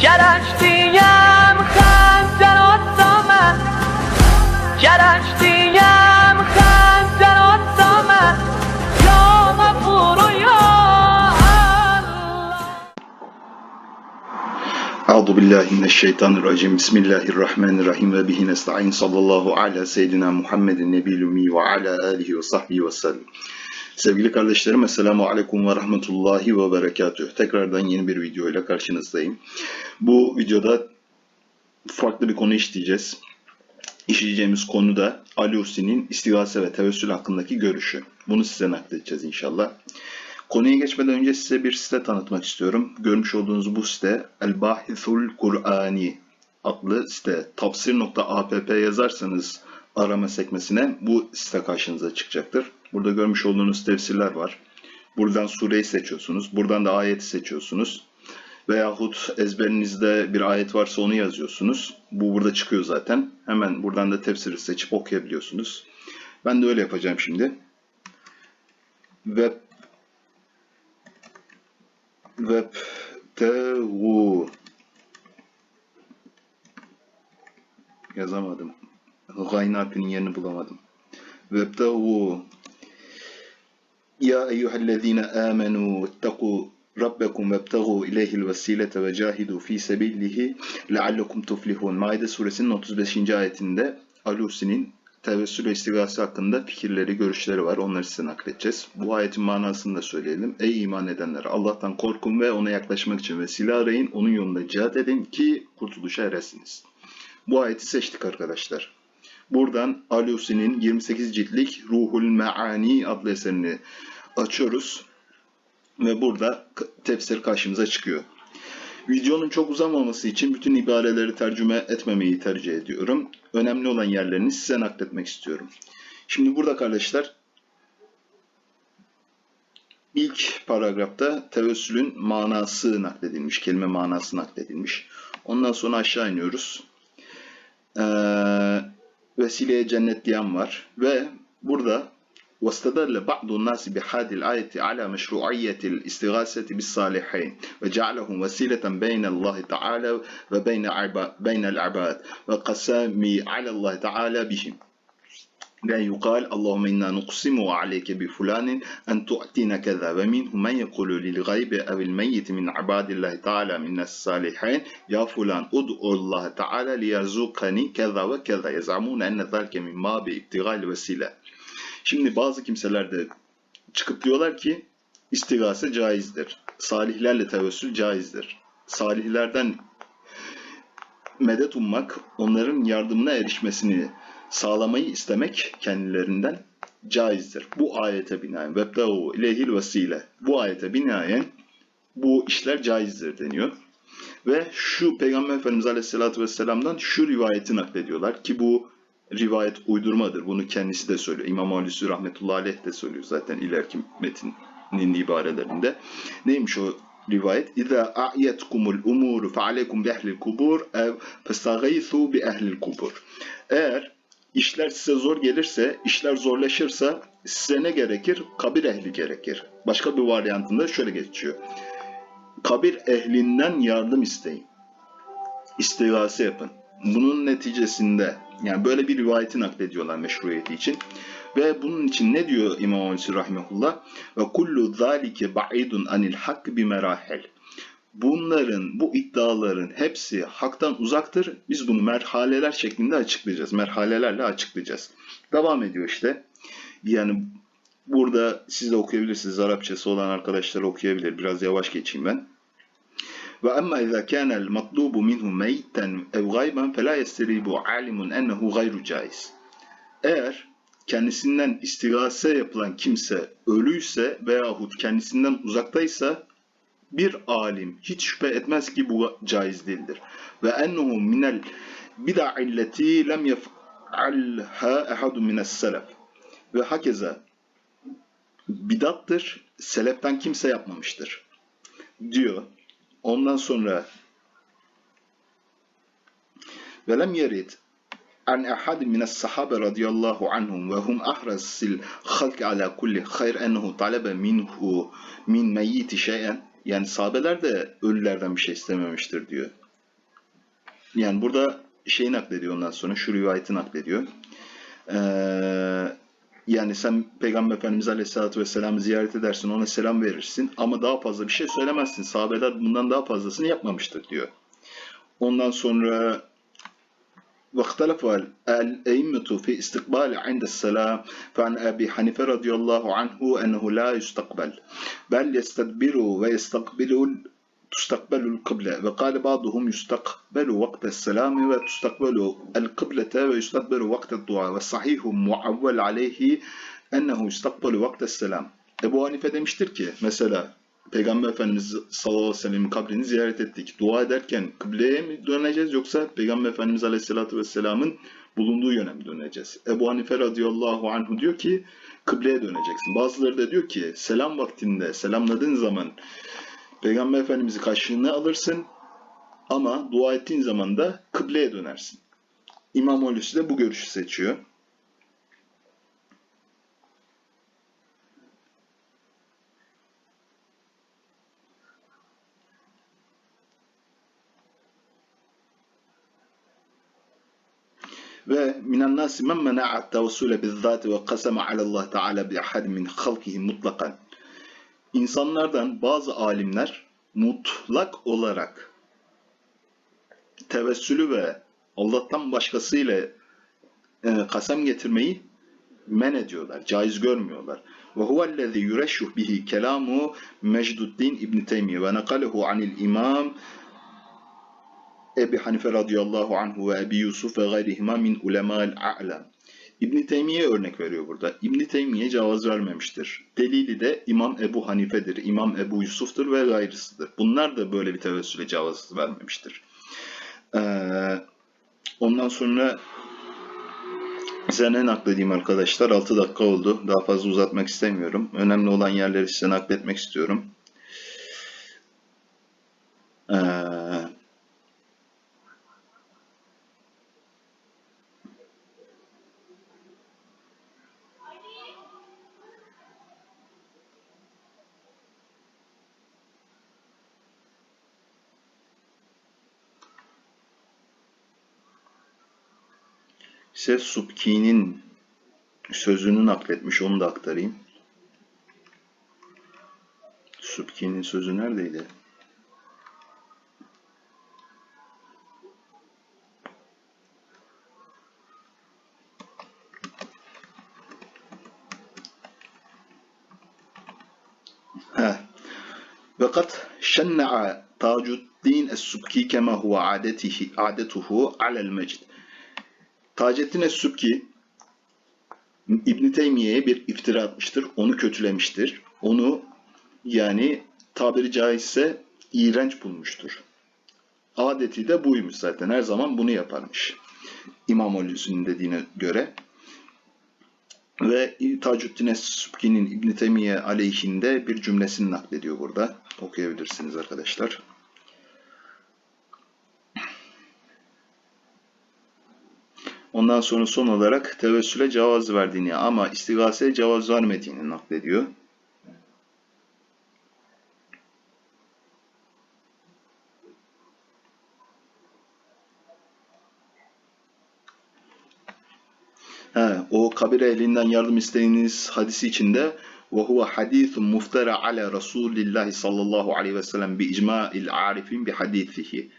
Gerçtiyem xəncər atsama Gerçtiyem xəncər atsama Yana vuruyor Euzu billahi mineşşeytanirracim. Bismillahirrahmanirrahim ve bihi nestaîn. Sallallahu ala seyyidina Muhammedin nebiyil ümmi ve ala alihi ve sahbihi ve sellem. Sevgili kardeşlerim, Esselamu Aleyküm ve Rahmetullahi ve Berekatüh. Tekrardan yeni bir video ile karşınızdayım. Bu videoda farklı bir konu işleyeceğiz. İşleyeceğimiz konu da Ali Alusi'nin istigase ve tevessül hakkındaki görüşü. Bunu size nakledeceğiz inşallah. Konuya geçmeden önce size bir site tanıtmak istiyorum. Görmüş olduğunuz bu site El-Bahithul Kur'ani adlı site. Tafsir.app yazarsanız arama sekmesine bu site karşınıza çıkacaktır. Burada görmüş olduğunuz tefsirler var. Buradan sureyi seçiyorsunuz. Buradan da ayeti seçiyorsunuz. Veyahut ezberinizde bir ayet varsa onu yazıyorsunuz. Bu burada çıkıyor zaten. Hemen buradan da tefsiri seçip okuyabiliyorsunuz. Ben de öyle yapacağım şimdi. Web Webtegu yazamadım. Gayn harfinin yerini bulamadım. Webtegu Ya eyyühellezine amenu ittaku Rabbekum vebtegu ileyhil vesilete ve cahidu fi sebilihi leallekum tuflihun. Maide suresinin 35. ayetinde Alusi'nin tevessül ve istigası hakkında fikirleri, görüşleri var. Onları size nakledeceğiz. Bu ayetin manasını da söyleyelim. Ey iman edenler! Allah'tan korkun ve ona yaklaşmak için vesile arayın. Onun yolunda cihat edin ki kurtuluşa eresiniz. Bu ayeti seçtik arkadaşlar. Buradan Alusi'nin 28 ciltlik Ruhul Meani adlı eserini açıyoruz. Ve burada tefsir karşımıza çıkıyor. Videonun çok uzamaması için bütün ibareleri tercüme etmemeyi tercih ediyorum. Önemli olan yerlerini size nakletmek istiyorum. Şimdi burada kardeşler ilk paragrafta tevessülün manası nakledilmiş, kelime manası nakledilmiş. Ondan sonra aşağı iniyoruz. Ee, vesileye cennet diyen var ve burada واستدل بعض الناس بهذه الآية على مشروعية الاستغاثة بالصالحين وجعلهم وسيلة بين الله تعالى وبين بين العباد وقسام على الله تعالى بهم. لا يقال اللهم إنا نقسم عليك بفلان أن تؤتينا كذا ومنهم من يقول للغيب أو الميت من عباد الله تعالى من الصالحين يا فلان ادعو الله تعالى ليرزقني كذا وكذا يزعمون أن ذلك من باب ابتغاء الوسيلة Şimdi bazı kimseler de çıkıp diyorlar ki istigase caizdir. Salihlerle tevessül caizdir. Salihlerden medet ummak, onların yardımına erişmesini sağlamayı istemek kendilerinden caizdir. Bu ayete binaen vebdeu ilehil vesile. Bu ayete binaen bu işler caizdir deniyor. Ve şu Peygamber Efendimiz Aleyhisselatü Vesselam'dan şu rivayeti naklediyorlar ki bu rivayet uydurmadır. Bunu kendisi de söylüyor. İmam Alusi Rahmetullahi Aleyh de söylüyor zaten ileriki metnin ibarelerinde. Neymiş o rivayet? İza a'yetkumul umuru fe'aleykum bi ehlil kubur ev festagaythu kubur. Eğer işler size zor gelirse, işler zorlaşırsa size ne gerekir? Kabir ehli gerekir. Başka bir varyantında şöyle geçiyor. Kabir ehlinden yardım isteyin. İstigase yapın. Bunun neticesinde yani böyle bir rivayeti naklediyorlar meşruiyeti için. Ve bunun için ne diyor İmam Alusi Rahimahullah? Ve kullu zalike ba'idun anil hak bi merahil bunların, bu iddiaların hepsi haktan uzaktır. Biz bunu merhaleler şeklinde açıklayacağız. Merhalelerle açıklayacağız. Devam ediyor işte. Yani burada siz de okuyabilirsiniz. Arapçası olan arkadaşlar okuyabilir. Biraz yavaş geçeyim ben. Ve amma iza kana el matlubu minhu meyten ev gayban fe la alimun ennehu gayru caiz. Eğer kendisinden istigase yapılan kimse ölüyse veyahut kendisinden uzaktaysa bir alim hiç şüphe etmez ki bu caiz değildir. Ve ennehu minel bid'illeti lem yef'alha ehadun mines selef. Ve hakeza bidattır, seleften kimse yapmamıştır. Diyor. Ondan sonra ve lem yerid an ahad min as-sahabe radıyallahu anhum ve hum ahrasil halk ala kulli hayr ennehu talebe minhu min meyyiti şey'en yani sahabeler de ölülerden bir şey istememiştir diyor. yani burada şeyi naklediyor ondan sonra şu rivayeti naklediyor. Ee, yani sen Peygamber Efendimiz Aleyhisselatü Vesselam'ı ziyaret edersin, ona selam verirsin ama daha fazla bir şey söylemezsin. Sahabeler bundan daha fazlasını yapmamıştır diyor. Ondan sonra واختلف الأئمة في استقبال عند السلام فعن أبي حنيفة رضي الله عنه أنه لا يستقبل بل يستدبر ويستقبل تستقبل القبلة وقال بعضهم يستقبل وقت السلام وتستقبل القبلة ويستدبر وقت الدعاء والصحيح معول عليه أنه يستقبل وقت السلام. Ebu Hanife demiştir ki mesela Peygamber Efendimiz sallallahu aleyhi ve sellem'in kabrini ziyaret ettik. Dua ederken kıbleye mi döneceğiz yoksa Peygamber Efendimiz aleyhissalatü vesselamın bulunduğu yöne mi döneceğiz? Ebu Hanife radıyallahu anhu diyor ki kıbleye döneceksin. Bazıları da diyor ki selam vaktinde selamladığın zaman Peygamber Efendimiz'i karşılığına alırsın ama dua ettiğin zaman da kıbleye dönersin. İmam Hulusi de bu görüşü seçiyor. Ve minen nasi men mena'a tevassule bizzati ve kasema alallah teala bi ahad min halkihi mutlakan. İnsanlardan bazı alimler mutlak olarak tevessülü ve Allah'tan başkasıyla e, kasem getirmeyi men ediyorlar, caiz görmüyorlar. Ve huvellezî yureşşuh bihi kelamu Mecduddin İbn Teymiye ve nakalehu anil imam Ebi Hanife radıyallahu anhu ve Ebi Yusuf ve gayrihima min ulemâ'l a'lam. İbn Teymiye örnek veriyor burada. İbn Teymiye cevaz vermemiştir. Delili de İmam Ebu Hanife'dir, İmam Ebu Yusuf'tur ve gayrısıdır. Bunlar da böyle bir tevessüle cevaz vermemiştir. Ee, ondan sonra size ne nakledeyim arkadaşlar? 6 dakika oldu. Daha fazla uzatmak istemiyorum. Önemli olan yerleri size nakletmek istiyorum. Ee, size Subki'nin sözünü nakletmiş. Onu da aktarayım. Subki'nin sözü neredeydi? Ha. وقد شنع تاج الدين السبكي كما هو عادته عادته على المجد Taceddin Es-Sübki İbn Teymiye'ye bir iftira atmıştır. Onu kötülemiştir. Onu yani tabiri caizse iğrenç bulmuştur. Adeti de buymuş zaten. Her zaman bunu yaparmış. İmam Hulusi'nin dediğine göre. Ve Tacuddin Es-Sübki'nin İbn Teymiye aleyhinde bir cümlesini naklediyor burada. Okuyabilirsiniz arkadaşlar. Ondan sonra son olarak tevessüle cevaz verdiğini ama istigaseye cevaz vermediğini naklediyor. He, o kabir ehlinden yardım isteyiniz hadisi içinde ve huve hadithun muftara ala Resulillahi sallallahu aleyhi ve sellem bi icma'il arifin bi hadithihi.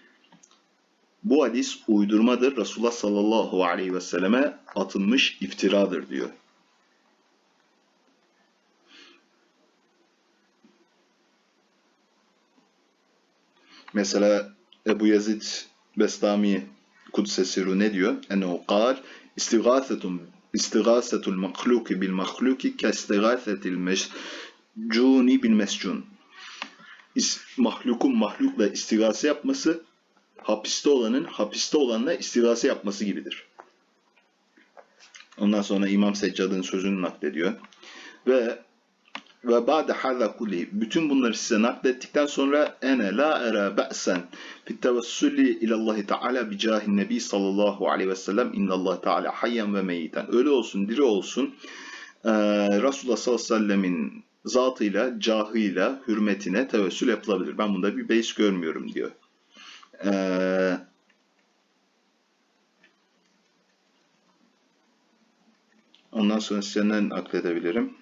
Bu hadis uydurmadır. Resulullah sallallahu aleyhi ve selleme atılmış iftiradır diyor. Mesela Ebu Yazid Bestami Kudsesiru ne diyor? Ennehu kal istigâsetun istigâsetul mahluki bil mahluki ke istigâsetil mescuni bil mescun. Mahlukun mahlukla istigase yapması hapiste olanın hapiste olanla istigase yapması gibidir. Ondan sonra İmam Seccad'ın sözünü naklediyor. Ve ve ba'de hâzâ kulli bütün bunları size naklettikten sonra ene la era ba'sen fit tevessülü ilallahi teala bi cahin nebi sallallahu aleyhi ve sellem innallah teala hayyan ve meyiten öyle olsun diri olsun ee, Resulullah sallallahu aleyhi ve sellemin zatıyla, cahıyla, hürmetine tevessül yapılabilir. Ben bunda bir beis görmüyorum diyor. Ee, ondan sonra senden akledebilirim.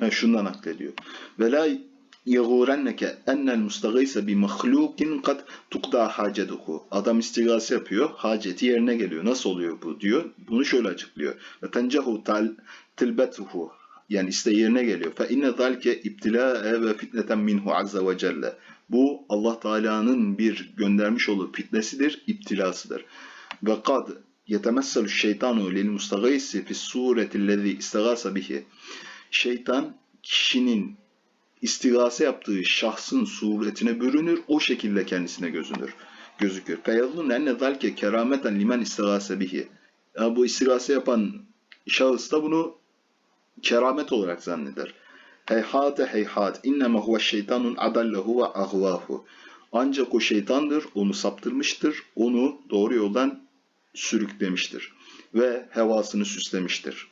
Yani şundan naklediyor. Vela yeğurenneke ennel mustagayse bi mahlukin kad tukda haceduhu. Adam istigası yapıyor. Haceti yerine geliyor. Nasıl oluyor bu diyor. Bunu şöyle açıklıyor. Ve tencehu tilbetuhu yani iste yerine geliyor. Fe inne zalike ibtila'e ve fitneten minhu azze ve celle. Bu Allah Teala'nın bir göndermiş olduğu fitnesidir, iptilasıdır. Ve kad yetemesselu şeytanu lil mustagîsi fi sureti'llezî istigâse bihi. Şeytan kişinin istigase yaptığı şahsın suretine bürünür, o şekilde kendisine gözünür, gözükür. Feyazun enne zalke kerameten limen istigase bihi. Bu istigase yapan şahıs da bunu keramet olarak zanneder. Heyhate heyhat inneme huve şeytanun adallehu ve ahvahu. Ancak o şeytandır, onu saptırmıştır, onu doğru yoldan sürüklemiştir ve hevasını süslemiştir.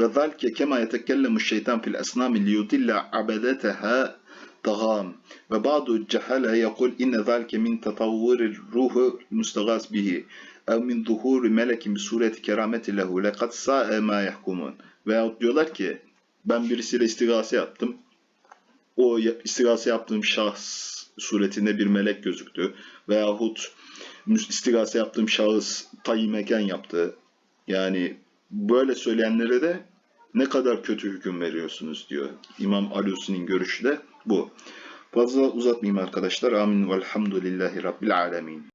Ve zalke kema yetekellemu şeytan fil esnami liyudilla abedeteha tagam. Ve ba'du cehale yekul inne zalke min tetavvuri ruhu mustagaz bihi. Ev min zuhuri melekin bi sureti kerameti lehu. Lekad sa'e ma yahkumun. Veyahut diyorlar ki ben birisiyle istigase yaptım. O istigase yaptığım şahs suretinde bir melek gözüktü. Veyahut istigase yaptığım şahıs tayin mekan yaptı. Yani böyle söyleyenlere de ne kadar kötü hüküm veriyorsunuz diyor. İmam Alusi'nin görüşü de bu. Fazla uzatmayayım arkadaşlar. Amin velhamdülillahi rabbil alemin.